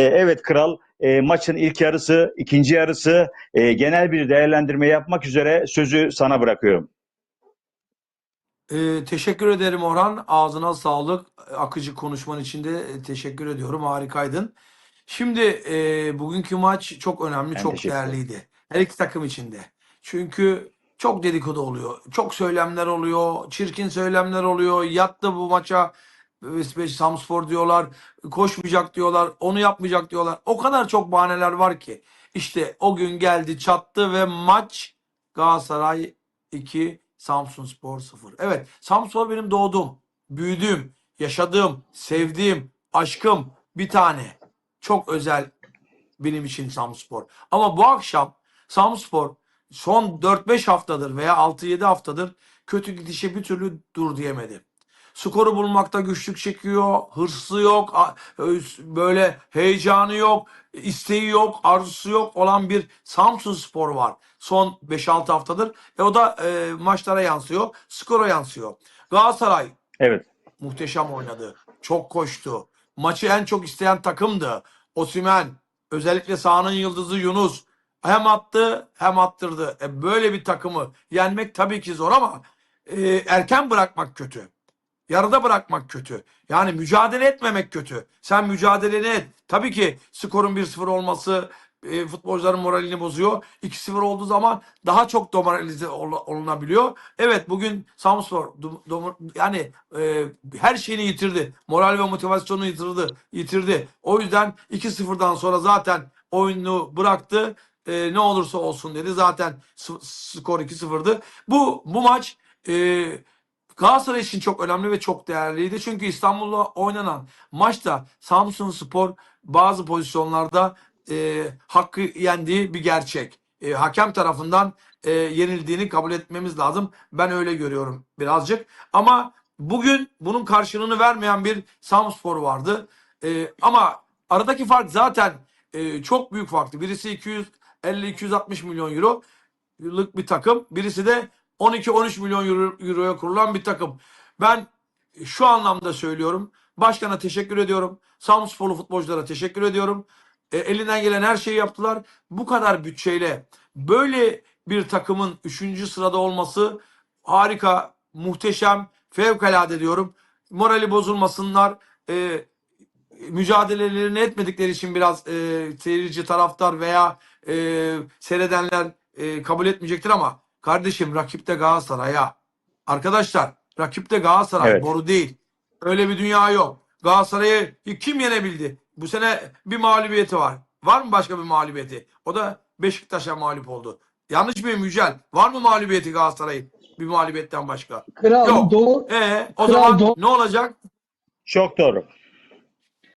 evet kral e, maçın ilk yarısı, ikinci yarısı e, genel bir değerlendirme yapmak üzere sözü sana bırakıyorum. Ee, teşekkür ederim Orhan. Ağzına sağlık. Akıcı konuşman için de e, teşekkür ediyorum. Harikaydın. Şimdi e, bugünkü maç çok önemli, Ben çok değerliydi. Her iki takım için de. Çünkü çok dedikodu oluyor. Çok söylemler oluyor. Çirkin söylemler oluyor. Yattı bu maça. Beşiktaş Samspor diyorlar. Koşmayacak diyorlar. Onu yapmayacak diyorlar. O kadar çok bahaneler var ki. İşte o gün geldi çattı ve maç Galatasaray 2 Samsunspor 0. Evet Samspor benim doğduğum, büyüdüğüm, yaşadığım, sevdiğim, aşkım bir tane. Çok özel benim için Samspor. Ama bu akşam Samspor son 4-5 haftadır veya 6-7 haftadır kötü gidişe bir türlü dur diyemedi. Skoru bulmakta güçlük çekiyor, hırsı yok, böyle heyecanı yok, isteği yok, arzusu yok olan bir Samsun Spor var son 5-6 haftadır. E o da e, maçlara yansıyor, skora yansıyor. Galatasaray Evet. muhteşem oynadı. Çok koştu. Maçı en çok isteyen takımdı. Osimhen, özellikle sahanın yıldızı Yunus hem attı hem attırdı. E böyle bir takımı yenmek tabii ki zor ama e, erken bırakmak kötü. Yarıda bırakmak kötü. Yani mücadele etmemek kötü. Sen mücadeleni et. Tabii ki skorun 1-0 olması e, futbolcuların moralini bozuyor. 2-0 olduğu zaman daha çok demoralize ol- olunabiliyor. Evet bugün Samspor yani e, her şeyini yitirdi. Moral ve motivasyonu yitirdi. yitirdi. O yüzden 2-0'dan sonra zaten oyunu bıraktı. E, ne olursa olsun dedi. Zaten skor 2-0'dı. Bu bu maç e, Galatasaray için çok önemli ve çok değerliydi. Çünkü İstanbul'da oynanan maçta Samsun Spor bazı pozisyonlarda e, hakkı yendiği bir gerçek. E, hakem tarafından e, yenildiğini kabul etmemiz lazım. Ben öyle görüyorum birazcık. Ama bugün bunun karşılığını vermeyen bir Samspor vardı. E, ama aradaki fark zaten e, çok büyük farktı. Birisi 250-260 milyon euro yıllık bir takım. Birisi de 12-13 milyon euro, euroya kurulan bir takım. Ben şu anlamda söylüyorum. Başkana teşekkür ediyorum. Samsporlu futbolculara teşekkür ediyorum. E, elinden gelen her şeyi yaptılar. Bu kadar bütçeyle böyle bir takımın 3. sırada olması harika, muhteşem, fevkalade diyorum. Morali bozulmasınlar. E, mücadelelerini etmedikleri için biraz e, seyirci taraftar veya e, seyredenler e, kabul etmeyecektir ama kardeşim rakipte Galatasaray ya. Arkadaşlar rakipte Galatasaray Evet. boru değil. Öyle bir dünya yok. Galatasaray'ı kim yenebildi? Bu sene bir mağlubiyeti var. Var mı başka bir mağlubiyeti? O da Beşiktaş'a mağlup oldu. Yanlış mıyım Yücel? Var mı mağlubiyeti Galatasaray'ın? Bir mağlubiyetten başka. Kral Yok. doğu E o Kral zaman doğru. ne olacak? Çok doğru.